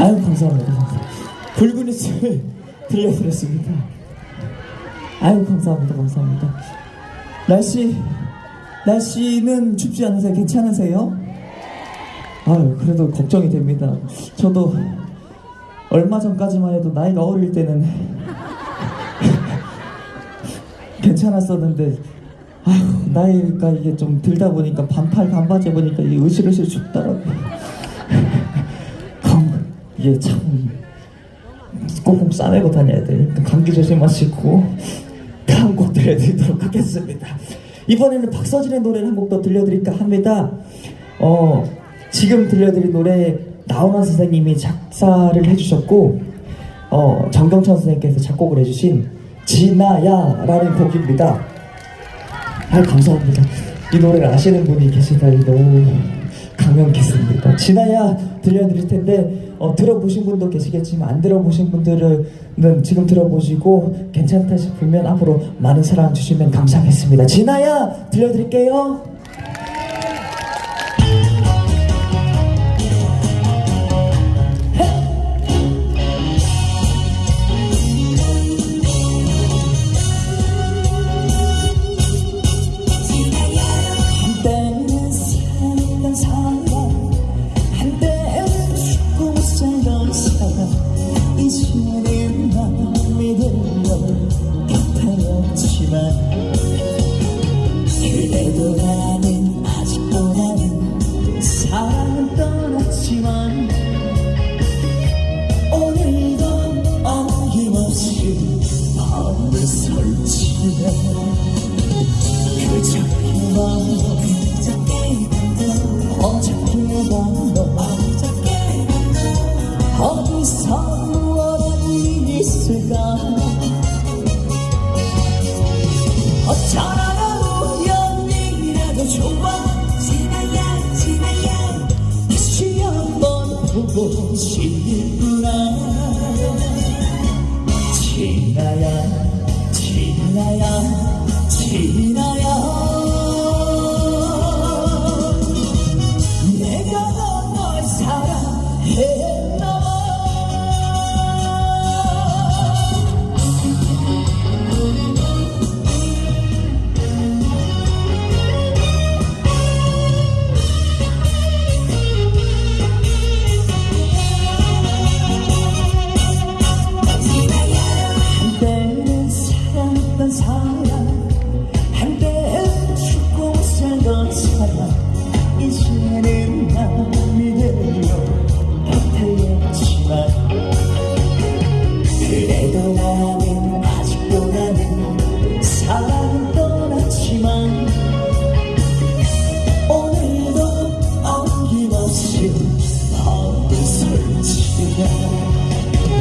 아유 감사합니다. 붉은 이슬 들려드렸습니다. 아유 감사합니다. 감사합니다. 날씨 날씨는 춥지 않으세요? 괜찮으세요? 아유 그래도 걱정이 됩니다. 저도 얼마 전까지만 해도 나이가 어릴 때는 괜찮았었는데 아휴 나이가 이게 좀 들다 보니까 반팔 반바지 보니까 이 으슬으슬 춥더라고요. 감 이게 참 꽁꽁 싸매고 다녀야 되니까 감기 조심하시고 다음 곡 들려드리도록 하겠습니다. 이번에는 박서진의 노래를 한 곡 더 들려드릴까 합니다. 어 지금 들려드린 노래 나훈아 선생님이 작사를 해주셨고 어 정경천 선생님께서 작곡을 해주신 진아야라는 곡입니다. 아 감사합니다. 이 노래를 아시는 분이 계시다니 너무 깊습니다. 진아야 들려드릴 텐데 어, 들어보신 분도 계시겠지만 안 들어보신 분들은 지금 들어보시고 괜찮다 싶으면 앞으로 많은 사랑 주시면 감사하겠습니다. 진아야 들려드릴게요. 사람 싶구나. 지나야 지나야. 지나야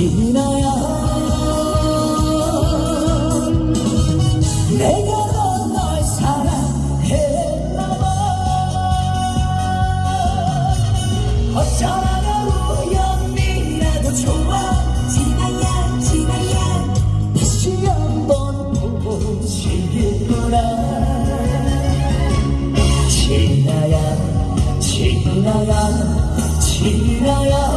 지나야 내가 널 사랑했나봐. 어쩌다가 우연이라도 좋아. 지나야 지나야. 다시 한번 보고 싶구나. 지나야 지나야 지나야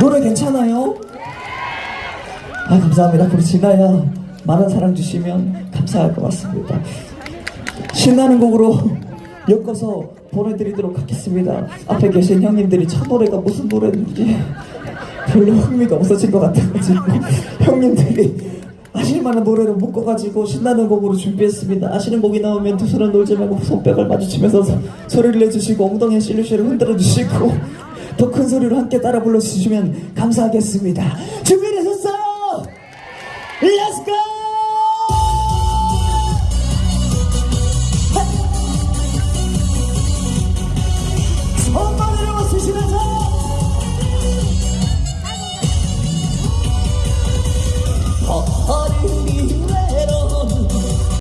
노래 괜찮아요? 아 감사합니다. 우리 진아야 많은 사랑 주시면 감사할 것 같습니다. 신나는 곡으로 엮어서 보내드리도록 하겠습니다. 앞에 계신 형님들이 첫 노래가 무슨 노래인지 별로 흥미가 없어진 것 같아가지고 형님들이 아실만한 노래를 묶어가지고 신나는 곡으로 준비했습니다. 아시는 곡이 나오면 두 손을 놀지 말고 손뼉을 마주치면서 소리를 내주시고 엉덩이에 실루시를 흔들어주시고 더 큰 소리로 함께 따라 불러주시면 감사하겠습니다. 준비되셨어요? Let's go!